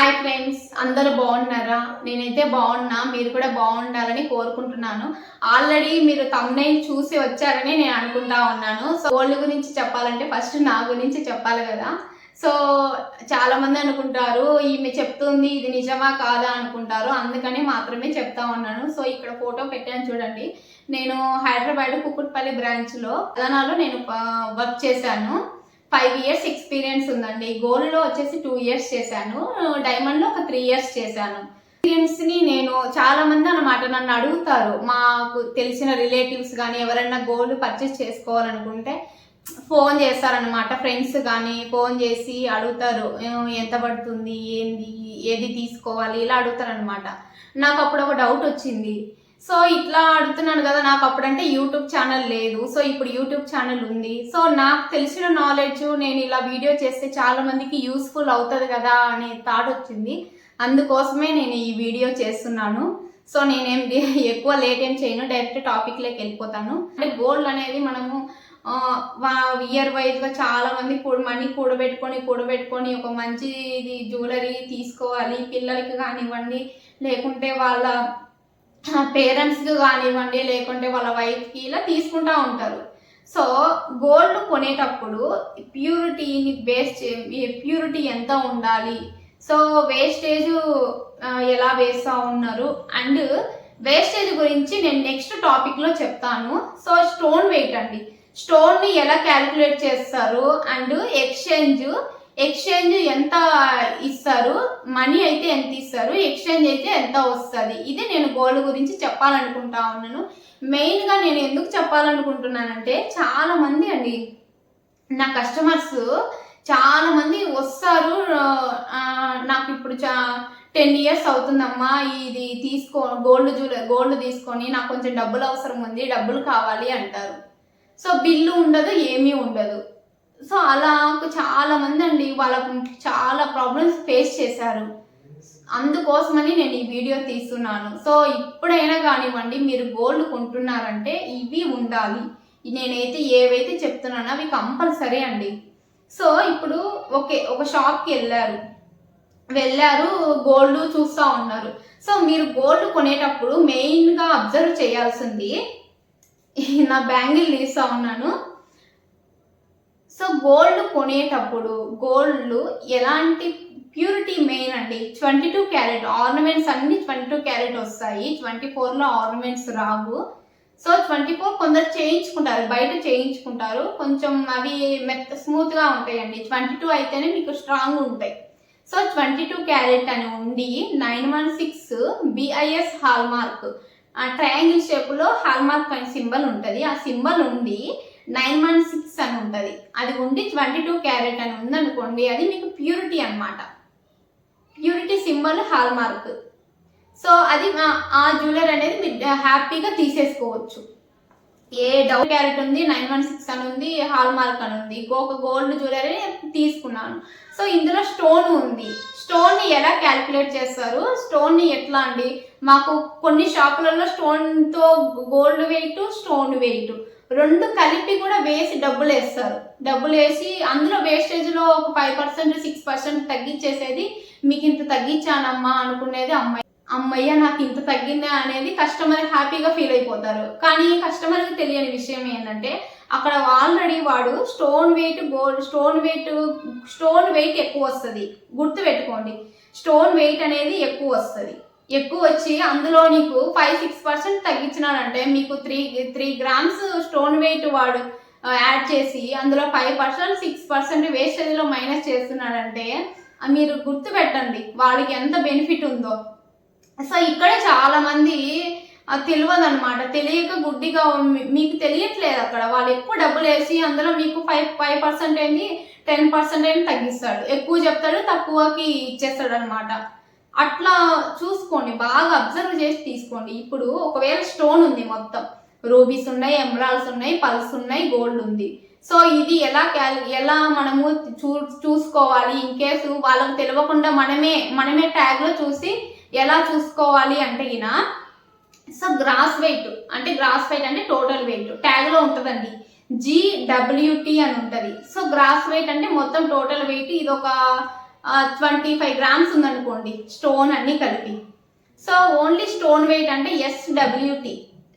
Hi friends అందరూ బాగున్నారా? నేనైతే బాగున్నా మీరు కూడా బాగుండాలని కోరుకుంటున్నాను. ఆల్రెడీ మీరు తమ్నైల్ చూసి వచ్చారని నేను అనుకుంటా ఉన్నాను. సో గోల్డ్ గురించి చెప్పాలంటే ఫస్ట్ నా గురించి చెప్పాలి కదా. సో చాలామంది అనుకుంటారు ఈమె చెప్తుంది ఇది నిజమా కాదా అనుకుంటారు. అందుకని మాత్రమే చెప్తా ఉన్నాను. సో ఇక్కడ ఫోటో పెట్టాను చూడండి. నేను హైదరాబాద్ కుకుట్పల్లి బ్రాంచ్లో తెలంగాణలో నేను వర్క్ చేశాను. ఫైవ్ ఇయర్స్ ఎక్స్పీరియన్స్ ఉందండి. గోల్డ్లో వచ్చేసి టూ ఇయర్స్ చేశాను. డైమండ్లో ఒక త్రీ ఇయర్స్ చేశాను. ఎక్స్పీరియన్స్ని నేను చాలా మంది అన్నమాట నన్ను అడుగుతారు. మాకు తెలిసిన రిలేటివ్స్ కానీ ఎవరైనా గోల్డ్ పర్చేస్ చేసుకోవాలనుకుంటే ఫోన్ చేస్తారనమాట ఫ్రెండ్స్ కానీ ఫోన్ చేసి అడుగుతారు. ఎంత పడుతుంది? ఏంది? ఏది తీసుకోవాలి? ఇలా అడుగుతారనమాట నాకు అప్పుడు ఒక డౌట్ వచ్చింది. సో ఇట్లా అడుగుతున్నాను కదా నాకు అప్పుడంటే యూట్యూబ్ ఛానల్ లేదు. సో ఇప్పుడు యూట్యూబ్ ఛానల్ ఉంది. సో నాకు తెలిసిన నాలెడ్జ్ నేను ఇలా వీడియో చేస్తే చాలా మందికి యూస్ఫుల్ అవుతుంది కదా అనే థాట్ వచ్చింది. అందుకోసమే నేను ఈ వీడియో చేస్తున్నాను. సో నేనేం ఎక్కువ లేట్ ఏం చేయను డైరెక్ట్ టాపిక్లోకి వెళ్ళిపోతాను. అంటే గోల్డ్ అనేది మనము ఇయర్ వైజ్గా చాలా మంది మనీ కూడబెట్టుకొని కూడబెట్టుకొని ఒక మంచిది జ్యువెలరీ తీసుకోవాలి పిల్లలకి కానివ్వండి లేకుంటే వాళ్ళ పేరెంట్స్కి కానివ్వండి లేకుంటే వాళ్ళ వైఫ్కి ఇలా తీసుకుంటా ఉంటారు. సో గోల్డ్ కొనేటప్పుడు ప్యూరిటీని వేస్ట్ ప్యూరిటీ ఎంత ఉండాలి? సో వేస్టేజ్ ఎలా వేస్తూ ఉన్నారు? అండ్ వేస్టేజ్ గురించి నేను నెక్స్ట్ టాపిక్లో చెప్తాను. సో స్టోన్ వెయిట్ అండి. స్టోన్ని ఎలా క్యాలిక్యులేట్ చేస్తారు? అండ్ ఎక్స్చేంజ్ ఎక్స్చేంజ్ ఎంత ఇస్తారు? మనీ అయితే ఎంత ఇస్తారు? ఎక్స్చేంజ్ అయితే ఎంత వస్తుంది? ఇది నేను గోల్డ్ గురించి చెప్పాలనుకుంటా ఉన్నాను. మెయిన్గా నేను ఎందుకు చెప్పాలనుకుంటున్నానంటే చాలామంది అండి నా కస్టమర్స్ చాలామంది వస్తారు నాకు ఇప్పుడు చా టెన్ ఇయర్స్ అవుతుందమ్మా ఇది తీసుకో గోల్డ్ జూ గోల్డ్ తీసుకొని నాకు కొంచెం డబ్బులు అవసరం ఉంది డబ్బులు కావాలి అంటారు. సో బిల్లు ఉండదు ఏమీ ఉండదు. సో అలా చాలా మంది అండి వాళ్ళకు చాలా ప్రాబ్లమ్స్ ఫేస్ చేశారు. అందుకోసమని నేను ఈ వీడియో తీస్తున్నాను. సో ఇప్పుడైనా కానివ్వండి మీరు గోల్డ్ కొంటున్నారంటే ఇవి ఉండాలి. నేనైతే ఏవైతే చెప్తున్నానో అవి కంపల్సరీ అండి. సో ఇప్పుడు ఓకే ఒక షాప్కి వెళ్ళారు. వెళ్ళారు గోల్డ్ చూస్తూ ఉన్నారు. సో మీరు గోల్డ్ కొనేటప్పుడు మెయిన్గా అబ్జర్వ్ చేయాల్సింది నా బ్యాంగిల్ తీస్తూ ఉన్నాను. సో గోల్డ్ కొనేటప్పుడు గోల్డ్ ఎలాంటి ప్యూరిటీ మెయిన్ అండి? ట్వంటీ టూ క్యారెట్ ఆర్నమెంట్స్ అన్ని ట్వంటీ టూ క్యారెట్ వస్తాయి. ట్వంటీ ఫోర్లో ఆర్నమెంట్స్ రావు. సో ట్వంటీ ఫోర్ కొందరు చేయించుకుంటారు బయట చేయించుకుంటారు. కొంచెం అవి మెత్త స్మూత్గా ఉంటాయండి. ట్వంటీ టూ అయితేనే మీకు స్ట్రాంగ్ ఉంటాయి. సో ట్వంటీ టూ క్యారెట్ అని ఉండి nine one six BIS hallmark ఆ ట్రయాంగిల్ షేప్లో హాల్మార్క్ అనే సింబల్ ఉంటుంది. ఆ సింబల్ ఉండి నైన్ వన్ సిక్స్ అని ఉంటుంది. అది ఉండి ట్వంటీ టూ క్యారెట్ అని ఉందనుకోండి అది మీకు ప్యూరిటీ అనమాట purity symbol hallmark so అది ఆ- ఆ అనేది మీరు హ్యాపీగా తీసేసుకోవచ్చు. ఏ డబుల్ క్యారెట్ ఉంది నైన్ వన్ సిక్స్ అని ఉంది హాల్ మార్క్ అని ఉంది. ఒక గోల్డ్ జ్యువెలరీ తీసుకున్నాను. సో ఇందులో స్టోన్ ఉంది. స్టోన్ని ఎలా క్యాలిక్యులేట్ చేస్తారు? స్టోన్ని ఎట్లా అండి? మాకు కొన్ని షాపులలో స్టోన్తో గోల్డ్ వెయిట్ స్టోన్ వెయిట్. రెండు కలిపి కూడా వేసి డబ్బులు వేస్తారు. డబ్బులు వేసి అందులో వేస్టేజ్లో ఒక ఫైవ్ పర్సెంట్ సిక్స్ పర్సెంట్ తగ్గించేసేది మీకు ఇంత తగ్గించానమ్మా అనుకునేది అమ్మాయి. అమ్మయ్య నాకు ఇంత తగ్గిందా అనేది కస్టమర్ హ్యాపీగా ఫీల్ అయిపోతారు. కానీ కస్టమర్కి తెలియని విషయం ఏంటంటే అక్కడ ఆల్రెడీ వాడు stone weight gold stone weight stone weight ఎక్కువ వస్తుంది. గుర్తు పెట్టుకోండి స్టోన్ వెయిట్ అనేది ఎక్కువ వస్తుంది. ఎక్కువ వచ్చి అందులో నీకు ఫైవ్ సిక్స్ పర్సెంట్ తగ్గించినాడంటే మీకు three three grams stone weight వాడు యాడ్ చేసి అందులో ఫైవ్ పర్సెంట్ సిక్స్ పర్సెంట్ వేస్టేజ్లో మైనస్ చేస్తున్నాడంటే మీరు గుర్తు పెట్టండి వాడికి ఎంత బెనిఫిట్ ఉందో. సో ఇక్కడ చాలా మంది తెలియదు అనమాట తెలియక గుడ్డిగా మీకు తెలియట్లేదు అక్కడ. వాళ్ళు ఎక్కువ డబ్బులు వేసి అందులో మీకు ఫైవ్ ఫైవ్ పర్సెంట్ ఏంది టెన్ పర్సెంట్ ఏంటి తగ్గిస్తాడు. ఎక్కువ చెప్తాడు తక్కువకి ఇచ్చేస్తాడు అనమాట అట్లా చూసుకోండి బాగా అబ్జర్వ్ చేసి తీసుకోండి. ఇప్పుడు ఒకవేళ స్టోన్ ఉంది మొత్తం రూబీస్ ఉన్నాయి ఎమరాల్స్ ఉన్నాయి పల్స్ ఉన్నాయి గోల్డ్ ఉంది. సో ఇది ఎలా క్యాల్ ఎలా మనము చూ చూసుకోవాలి? ఇన్ కేసు వాళ్ళకి తెలియకుండా మనమే మనమే ట్యాగ్లో చూసి ఎలా చూసుకోవాలి అంటే ఈయన సో గ్రాస్ వెయిట్ అంటే గ్రాస్ వెయిట్ అంటే టోటల్ వెయిట్ ట్యాగ్లో ఉంటుందండి. జిడబ్ల్యూటి అని ఉంటుంది. సో గ్రాస్ వెయిట్ అంటే మొత్తం టోటల్ వెయిట్ ఇది ఒక ట్వంటీ ఫైవ్ గ్రామ్స్ ఉందనుకోండి స్టోన్ అన్నీ కలిపి. సో ఓన్లీ స్టోన్ వెయిట్ అంటే ఎస్డబ్ల్యూటీ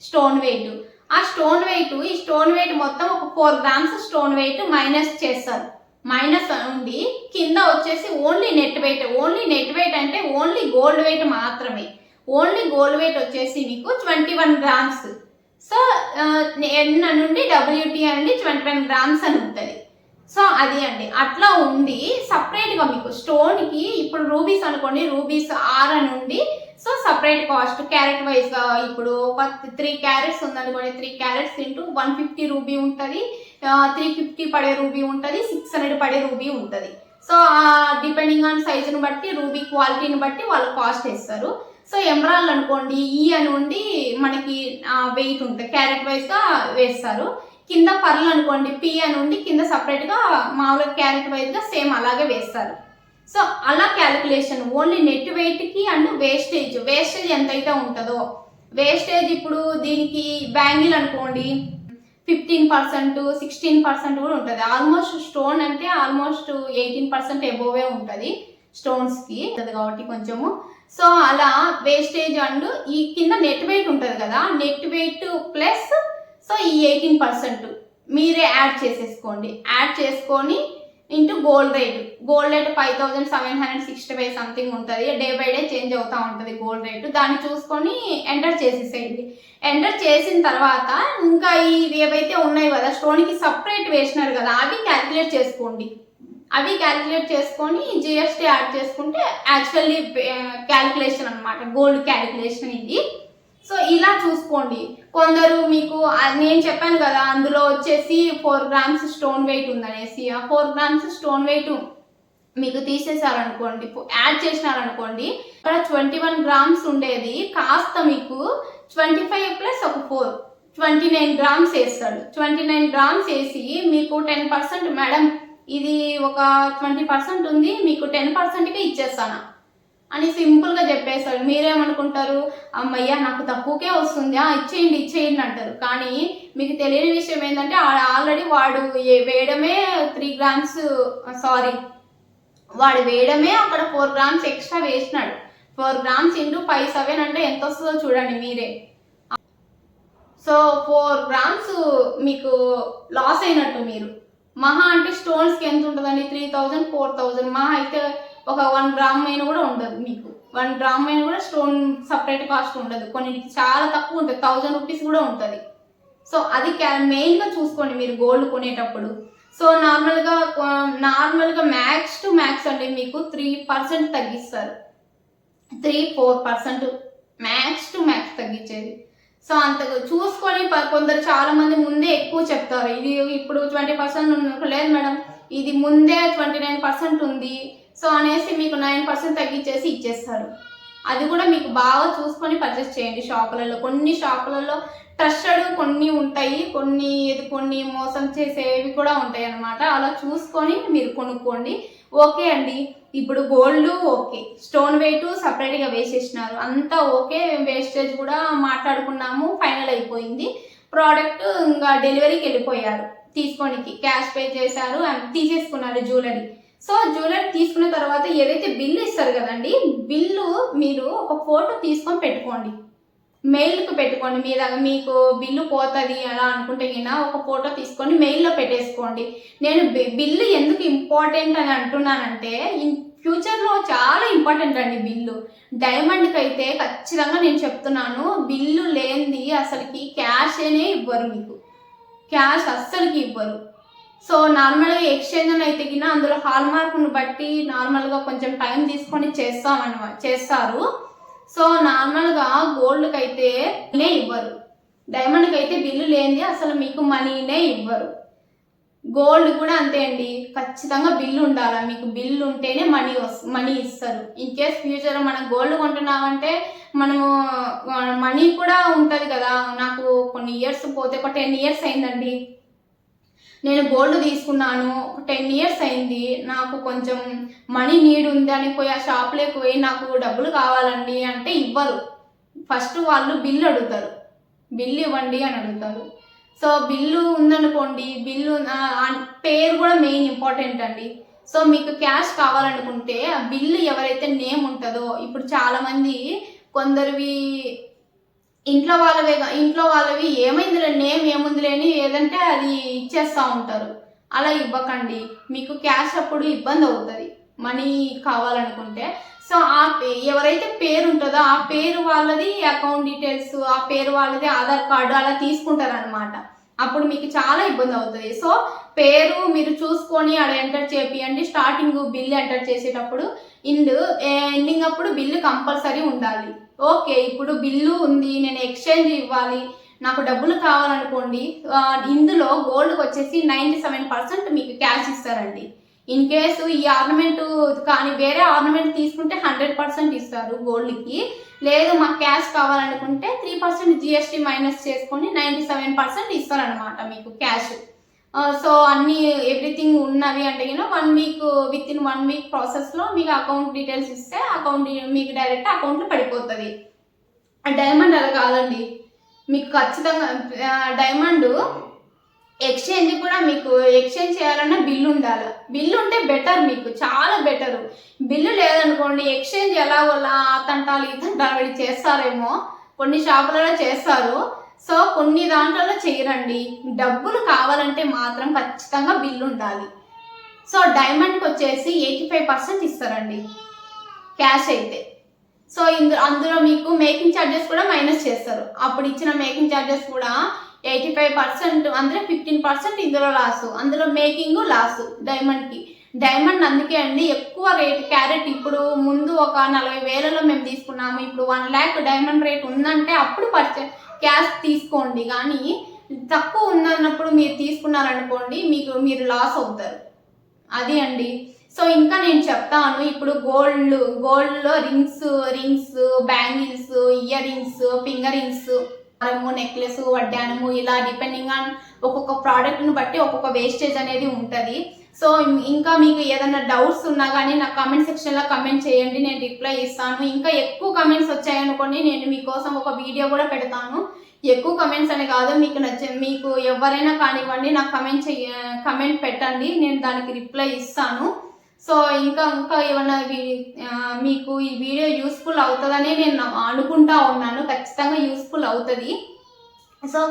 స్టోన్ వెయిట్ ఆ స్టోన్ వెయిట్ ఈ స్టోన్ వెయిట్ మొత్తం ఒక four grams stone weight minus చేస్తారు. మైనస్ ఉండి కింద వచ్చేసి only net weight only net weight అంటే ఓన్లీ గోల్డ్ వెయిట్ మాత్రమే. ఓన్లీ గోల్డ్ వెయిట్ వచ్చేసి మీకు twenty one grams so N నుండి డబ్ల్యూటీ అండి ట్వంటీ వన్ గ్రామ్స్ అని ఉంటుంది. సో అది అండి. అట్లా ఉంది సపరేట్గా మీకు స్టోన్కి ఇప్పుడు రూబీస్ అనుకోండి రూబీస్ ఆర్ అని ఉండి సో సపరేట్ కాస్ట్ క్యారెట్ వైజ్గా ఇప్పుడు ఒక త్రీ క్యారెట్స్ ఉందనుకోండి three carats into one fifty ruby ఉంటుంది. త్రీ ఫిఫ్టీ పడే రూబీ ఉంటుంది సిక్స్ హండ్రెడ్ పడే రూబీ ఉంటుంది. సో డిపెండింగ్ ఆన్ సైజుని బట్టి రూబీ క్వాలిటీని బట్టి వాళ్ళు కాస్ట్ వేస్తారు సో ఎమరాల్డ్ అనుకోండి ఈ అని ఉండి మనకి వెయిట్ ఉంటుంది. క్యారెట్ వైజ్గా వేస్తారు. కింద పర్లు అనుకోండి పి అని ఉండి కింద సపరేట్గా మామూలుగా క్యారెట్ వైజ్గా సేమ్ అలాగే వేస్తారు. సో అలా క్యాలిక్యులేషన్ ఓన్లీ నెట్ వెయిట్కి అండ్ వేస్టేజ్ వేస్టేజ్ ఎంతైతే ఉంటుందో. వేస్టేజ్ ఇప్పుడు దీనికి బ్యాంగిల్ అనుకోండి ఫిఫ్టీన్ పర్సెంట్ సిక్స్టీన్ పర్సెంట్ కూడా ఉంటుంది. ఆల్మోస్ట్ స్టోన్ అంటే ఆల్మోస్ట్ ఎయిటీన్ పర్సెంట్ ఎబోవే ఉంటుంది స్టోన్స్కి ఉంటుంది కాబట్టి కొంచెము. సో అలా వేస్టేజ్ అండ్ ఈ కింద నెట్ వెయిట్ ఉంటుంది కదా నెట్ వెయిట్ ప్లస్ సో ఈ ఎయిటీన్ పర్సెంట్ మీరే యాడ్ చేసేసుకోండి. యాడ్ చేసుకొని into gold rate. Gold rate five thousand seven hundred sixty five something ఉంటుంది. డే బై డే చేంజ్ అవుతూ ఉంటుంది గోల్డ్ రేటు. దాన్ని చూసుకొని ఎంటర్ చేసేసేయండి. ఎంటర్ చేసిన తర్వాత ఇంకా ఇవి ఏవైతే ఉన్నాయి కదా స్టోన్కి సపరేట్ వేసినారు కదా అవి క్యాలిక్యులేట్ చేసుకోండి. అవి క్యాలిక్యులేట్ చేసుకొని జిఎస్టీ యాడ్ చేసుకుంటే యాక్చువల్లీ క్యాలిక్యులేషన్ అన్నమాట. గోల్డ్ క్యాలిక్యులేషన్ ఇది. సో ఇలా చూసుకోండి. కొందరు మీకు నేను చెప్పాను కదా అందులో వచ్చేసి ఫోర్ గ్రామ్స్ స్టోన్ వెయిట్ ఉందనేసి ఆ ఫోర్ గ్రామ్స్ స్టోన్ వెయిట్ మీకు తీసేసారనుకోండి యాడ్ చేసినారనుకోండి ఇక్కడ ట్వంటీ వన్ గ్రామ్స్ ఉండేది కాస్త మీకు ట్వంటీ ఫైవ్ ప్లస్ ఒక ఫోర్ ట్వంటీ నైన్ గ్రామ్స్ వేస్తాడు. ట్వంటీ నైన్ గ్రామ్స్ వేసి మీకు టెన్ పర్సెంట్ మేడం ఇది ఒక ట్వంటీ పర్సెంట్ ఉంది మీకు టెన్ పర్సెంట్కి ఇచ్చేస్తాను. అని సింపుల్గా చెప్పేస్తాడు మీరేమనుకుంటారు? అమ్మయ్య నాకు తక్కువకే వస్తుంది. ఆ ఇచ్చేయండి ఇచ్చేయండి అంటారు. కానీ మీకు తెలియని విషయం ఏంటంటే ఆల్రెడీ వాడు ఏ- వేయడమే త్రీ గ్రామ్స్ సారీ వాడు వేయడమే అక్కడ ఫోర్ గ్రామ్స్ ఎక్స్ట్రా వేసినాడు. Four grams into five seven అంటే ఎంత వస్తుందో చూడండి మీరే. సో ఫోర్ గ్రామ్స్ మీకు లాస్ అయినట్టు మీరు. మహా అంటే స్టోన్స్కి ఎంత ఉంటుందండి? త్రీ థౌజండ్ ఫోర్ థౌజండ్ మహా అయితే ఒక వన్ గ్రామ్ అయిన కూడా ఉండదు మీకు. వన్ గ్రామ్ అయిన కూడా స్టోన్ సపరేట్ కాస్ట్ ఉండదు. కొన్నిటికి చాలా తక్కువ ఉంటుంది. థౌజండ్ రూపీస్ కూడా ఉంటుంది. సో అది క్యా- మెయిన్గా చూసుకోండి మీరు గోల్డ్ కొనేటప్పుడు. సో నార్మల్గా నార్మల్గా మ్యాక్స్ టు మ్యాక్స్ అంటే మీకు త్రీ పర్సెంట్ తగ్గిస్తారు. Three four percent max to max తగ్గించేది. సో అంత చూసుకొని కొందరు చాలా మంది ముందే ఎక్కువ చెప్తారు. ఇది ఇప్పుడు ట్వంటీ పర్సెంట్ లేదు మేడం. ఇది ముందే ట్వంటీ నైన్ పర్సెంట్ ఉంది. సో అనేసి మీకు నైన్ పర్సెంట్ తగ్గించేసి ఇచ్చేస్తారు. అది కూడా మీకు బాగా చూసుకొని పర్చేస్ చేయండి షాపులలో. కొన్ని షాపులలో ట్రస్టెడ్ కొన్ని ఉంటాయి కొన్ని ఇది కొన్ని మోసం చేసేవి కూడా ఉంటాయి అన్నమాట. అలా చూసుకొని మీరు కొనుక్కోండి. ఓకే అండి. ఇప్పుడు గోల్డ్ ఓకే. స్టోన్ వెయిట్ సపరేట్గా వేసేసినారు. అంతా ఓకే. వేస్టేజ్ కూడా మాట్లాడుకున్నాము. ఫైనల్ అయిపోయింది. ప్రోడక్ట్ ఇంకా డెలివరీకి వెళ్ళిపోయారు. తీసుకోనికి. క్యాష్ పే చేశారు. తీసేసుకున్నారు జ్యువెలరీ సో జ్యువెలరీ తీసుకున్న తర్వాత ఏదైతే బిల్లు ఇస్తారు కదండి బిల్లు మీరు ఒక ఫోటో తీసుకొని పెట్టుకోండి. మెయిల్కి పెట్టుకోండి మీ దగ్గర మీకు బిల్లు పోతుంది అలా అనుకుంటే గిన ఒక ఫోటో తీసుకొని మెయిల్లో పెట్టేసుకోండి. నేను బిల్లు ఎందుకు ఇంపార్టెంట్ అని అంటున్నానంటే ఇన్ ఫ్యూచర్లో చాలా ఇంపార్టెంట్ అండి బిల్లు. డైమండ్కి అయితే ఖచ్చితంగా నేను చెప్తున్నాను బిల్లు లేనిది అసలుకి క్యాష్ అనే ఇవ్వరు మీకు. క్యాష్ అస్సలకి ఇవ్వరు. సో నార్మల్గా ఎక్స్చేంజ్ అయితే గిన అందులో హాల్ మార్క్ను బట్టి నార్మల్గా కొంచెం టైం తీసుకొని చేస్తామన్నమాట చేస్తారు. సో నార్మల్గా గోల్డ్కి అయితే నే ఇవ్వరు. డైమండ్కి అయితే బిల్లు లేనిది అసలు మీకు మనీనే ఇవ్వరు. గోల్డ్ కూడా అంతే అండి. ఖచ్చితంగా బిల్లు ఉండాలి? మీకు బిల్లు ఉంటేనే మనీ వస్ మనీ ఇస్తారు. ఇన్ కేస్ ఫ్యూచర్ మనం గోల్డ్ కొంటున్నామంటే మనము మనీ కూడా ఉంటుంది కదా. నాకు కొన్ని ఇయర్స్ పోతే ఒక టెన్ ఇయర్స్ అయిందండి. నేను గోల్డ్ తీసుకున్నాను. టెన్ ఇయర్స్ అయింది. నాకు కొంచెం మనీ నీడ్ ఉంది అని పోయి ఆ షాప్లోకి పోయి నాకు డబ్బులు కావాలండి అంటే ఇవ్వరు. ఫస్ట్ వాళ్ళు బిల్లు అడుగుతారు. బిల్లు ఇవ్వండి అని అడుగుతారు. సో బిల్లు ఉందనుకోండి బిల్లు పేరు కూడా మెయిన్ ఇంపార్టెంట్ అండి. సో మీకు క్యాష్ కావాలనుకుంటే ఆ బిల్లు ఎవరైతే నేమ్ ఉంటుందో ఇప్పుడు చాలామంది కొందరివి ఇంట్లో వాళ్ళవే ఇంట్లో వాళ్ళవి ఏమైందిలే నేమ్ ఏముందిలేని ఏదంటే అది ఇచ్చేస్తూ ఉంటారు. అలా ఇవ్వకండి. మీకు క్యాష్ అప్పుడు ఇబ్బంది అవుతుంది. మనీ కావాలనుకుంటే. సో ఆ పే- ఎవరైతే పేరు ఉంటుందో ఆ పేరు వాళ్ళది అకౌంట్ డీటెయిల్స్ ఆ పేరు వాళ్ళది ఆధార్ కార్డు అలా తీసుకుంటారనమాట అప్పుడు మీకు చాలా ఇబ్బంది అవుతుంది. సో పేరు మీరు చూసుకొని అక్కడ ఎంటర్ చేపియండి. స్టార్టింగ్ బిల్ ఎంటర్ చేసేటప్పుడు ఇండ్ ఎండింగ్ అప్పుడు బిల్లు కంపల్సరీ ఉండాలి. ఓకే ఇప్పుడు బిల్లు ఉంది నేను ఎక్స్చేంజ్ ఇవ్వాలి నాకు డబ్బులు కావాలనుకోండి ఇందులో గోల్డ్కి వచ్చేసి నైంటీ సెవెన్ పర్సెంట్ మీకు క్యాష్ ఇస్తారండి. ఇన్ కేసు ఈ ఆర్నమెంట్ కానీ వేరే ఆర్నమెంట్ తీసుకుంటే హండ్రెడ్ పర్సెంట్ ఇస్తారు గోల్డ్కి. లేదు మాకు క్యాష్ కావాలనుకుంటే త్రీ పర్సెంట్ జిఎస్టీ మైనస్ చేసుకొని నైంటీ సెవెన్ పర్సెంట్ ఇస్తారనమాట మీకు క్యాష్. సో అన్ని ఎవ్రీథింగ్ ఉన్నవి అంటే you know one week within one week ప్రాసెస్లో మీకు అకౌంట్ డీటెయిల్స్ ఇస్తే అకౌంట్ మీకు డైరెక్ట్ అకౌంట్లో పడిపోతుంది. డైమండ్ అలా కాదండి. మీకు ఖచ్చితంగా డైమండ్ ఎక్స్చేంజ్ కూడా మీకు ఎక్స్చేంజ్ చేయాలన్నా బిల్లు ఉండాలి. బిల్లు ఉంటే బెటర్ మీకు చాలా బెటర్ బిల్లు లేదనుకోండి ఎక్స్చేంజ్ ఎలా ఆ తంటాలు ఈ తంటాలు వీళ్ళు చేస్తారేమో. కొన్ని షాపులలో చేస్తారు. సో కొన్ని దాంట్లలో చేయరండి. డబ్బులు కావాలంటే మాత్రం ఖచ్చితంగా బిల్లు ఉండాలి. సో డైమండ్కి వచ్చేసి ఎయిటీ ఫైవ్ పర్సెంట్ ఇస్తారండి. క్యాష్ అయితే. సో ఇందు అందులో మీకు మేకింగ్ ఛార్జెస్ కూడా మైనస్ చేస్తారు. అప్పుడు ఇచ్చిన మేకింగ్ ఛార్జెస్ కూడా ఎయిటీ ఫైవ్ పర్సెంట్ అందులో ఫిఫ్టీన్ పర్సెంట్ ఇందులో లాసు. అందులో మేకింగ్ లాసు డైమండ్కి. డైమండ్ అందుకే అండి ఎక్కువ రేట్ క్యారెట్ ఇప్పుడు ముందు ఒక నలభై వేలలో మేము తీసుకున్నాము. ఇప్పుడు వన్ ల్యాక్ డైమండ్ రేట్ ఉందంటే అప్పుడు పర్చే క్యాష్ తీసుకోండి. కానీ తక్కువ ఉందన్నప్పుడు మీరు తీసుకున్నారనుకోండి మీకు మీరు లాస్ అవుతారు. అది అండి. సో ఇంకా నేను చెప్తాను. ఇప్పుడు గోల్డ్ గోల్డ్లో rings rings bangles earrings finger rings హారము నెక్లెస్ వడ్డానము ఇలా డిపెండింగ్ ఆన్ ఒక్కొక్క ప్రోడక్ట్ని బట్టి ఒక్కొక్క వేస్టేజ్ అనేది ఉంటుంది. సో ఇంకా మీకు ఏదైనా డౌట్స్ ఉన్నా కానీ నాకు కమెంట్ సెక్షన్లో కమెంట్ చేయండి నేను రిప్లై ఇస్తాను. ఇంకా ఎక్కువ కమెంట్స్ వచ్చాయనుకోండి నేను మీకోసం ఒక వీడియో కూడా పెడతాను. ఎక్కువ కమెంట్స్ అని కాదు మీకు నచ్చ మీకు ఎవరైనా కానివ్వండి నాకు కమెంట్ చెయ్య కమెంట్ పెట్టండి నేను దానికి రిప్లై ఇస్తాను. సో ఇంకా ఇంకా ఏమన్నా మీకు ఈ వీడియో యూస్ఫుల్ అవుతుందని నేను అనుకుంటా ఉన్నాను. ఖచ్చితంగా యూస్ఫుల్ అవుతుంది. సో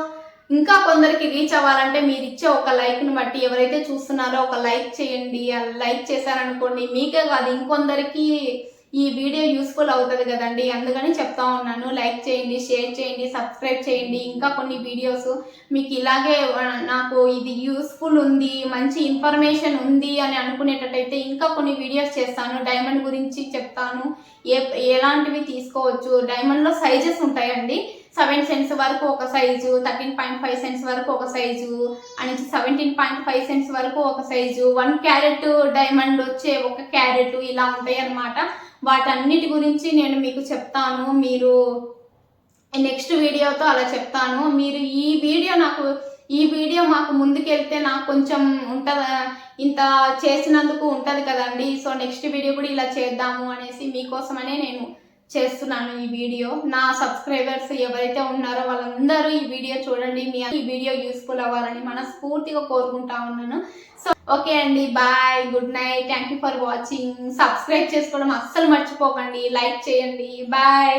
ఇంకా కొందరికి రీచ్ అవ్వాలంటే మీరు ఇచ్చే ఒక లైక్ని బట్టి ఎవరైతే చూస్తున్నారో ఒక లైక్ చేయండి. లైక్ చేశారనుకోండి మీకే కాదు ఇంకొందరికి ఈ వీడియో యూస్ఫుల్ అవుతుంది కదండి. అందుకని చెప్తా ఉన్నాను. లైక్ చేయండి షేర్ చేయండి సబ్స్క్రైబ్ చేయండి. ఇంకా కొన్ని వీడియోస్ మీకు ఇలాగే నాకు ఇది యూస్ఫుల్ ఉంది మంచి ఇన్ఫర్మేషన్ ఉంది అని అనుకునేటట్టయితే ఇంకా కొన్ని వీడియోస్ చేస్తాను. డైమండ్ గురించి చెప్తాను. ఏ ఎలాంటివి తీసుకోవచ్చు? డైమండ్లో సైజెస్ ఉంటాయండి. సెవెన్ సెంట్స్ వరకు ఒక size thirteen point five cents వరకు ఒక సైజు అని సెవెంటీన్ పాయింట్ ఫైవ్ సెంట్స్ వరకు ఒక సైజు. వన్ క్యారెట్ డైమండ్ వచ్చే ఒక క్యారెట్ ఇలా ఉంటాయి అన్నమాట వాటన్నిటి గురించి నేను మీకు చెప్తాను. మీరు నెక్స్ట్ వీడియోతో అలా చెప్తాను. మీరు ఈ వీడియో నాకు ఈ వీడియో మాకు ముందుకెళ్తే నాకు కొంచెం ఉంటుందా ఇంత చేసినందుకు ఉంటుంది కదండి. సో నెక్స్ట్ వీడియో కూడా ఇలా చేద్దాము అనేసి మీకోసమనే నేను చేస్తున్నాను ఈ వీడియో. నా సబ్స్క్రైబర్స్ ఎవరైతే ఉన్నారో వాళ్ళందరూ ఈ వీడియో చూడండి. మీ ఈ వీడియో యూస్ఫుల్ అవ్వాలని మనస్ఫూర్తిగా కోరుకుంటా ఉన్నాను. సో ఓకే అండి bye good night thank you for watching subscribe చేసుకోవడం అస్సలు మర్చిపోకండి. లైక్ చేయండి. బాయ్